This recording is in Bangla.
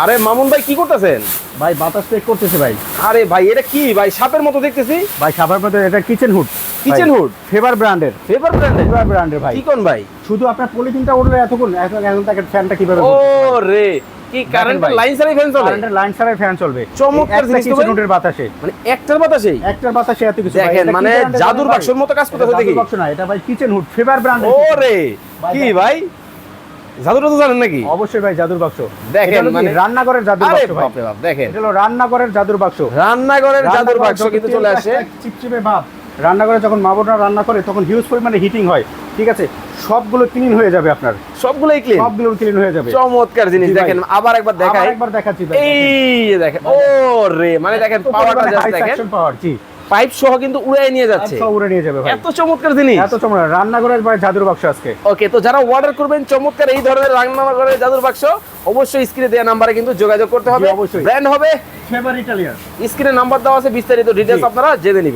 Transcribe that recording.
আরে মামুন ভাই কি করতেছেন? ভাই বাতাস চেক করতেছে ভাই। আরে ভাই এটা কি? ভাই সাপের মতো দেখতেছি। ভাই সাভার মধ্যে এটা kitchen hood kitchen hood Favor ব্র্যান্ডের ফেভার ব্র্যান্ডের ফেভার ব্র্যান্ডের ভাই। কি কোন ভাই? শুধু আপনার পলিথিনটা উঠলে এতক্ষণ এখন এখন তাকে ফ্যানটা কীভাবে ও রে কি কারেন্টের লাইন ছাড়াই ফ্যান চলে? কারেন্টের লাইন ছাড়াই ফ্যান চলবে। চমৎকার জিনিস তো হুডের বাতাসে। মানে একটার বাতাসেই? একটার বাতাসে এত কিছু দেখেন, মানে জাদুর বাক্সের মতো কাজ করতেছে দেখি। বাক্স না এটা ভাই কিচেন হুড ফেভার ব্র্যান্ডের ও রে কি ভাই? জাদুটা তো জানেন নাকি? অবশ্যই ভাই জাদুর বাক্স। দেখেন? মানে- রান্নাঘরের জাদুর বাক্স ভাই। বাপ রে বাপ দেখেন। এটা হলো রান্নাঘরের জাদুর বাক্স। রান্নাঘরের জাদুর বাক্স কিন্তু চলে আসে। চিপচিপে ভাব রান্নাঘরে যখন মা বোনরা রান্না করে তখন হিউজ পরিমাণে হিটিং হয়। ঠিক আছে? সবগুলো ক্লিন হয়ে যাবে আপনার। সবগুলোই ক্লিন সবগুলো ক্লিন হয়ে যাবে। চমৎকার জিনিস দেখেন আবার একবার আবার দেখাই। একবার দেখাচ্ছি এই দেখেন ও রে মানে দেখেন পাওয়ারটা জাস্ট দেখেন। power, জি। পাইপ সহ কিন্তু উড়াই নিয়ে যাচ্ছে। উড়ে নিয়ে যাবে এত চমৎকার জিনিস। এত চমৎকার। রান্নাঘরের ভাই জাদুর বাক্স আজকে। ওকে তো যারা অর্ডার করবেন চমৎকার এই ধরনের রান্নাঘরের জাদুর বাক্স অবশ্যই স্ক্রিনে দেওয়া নাম্বারে কিন্তু যোগাযোগ করতে হবে। অবশ্যই। ব্র্যান্ড হবে ফেভার ইটালিয়ান স্ক্রিনে নাম্বার দেওয়া আছে বিস্তারিত ডিটেলস আপনারা জেনে নিবেন।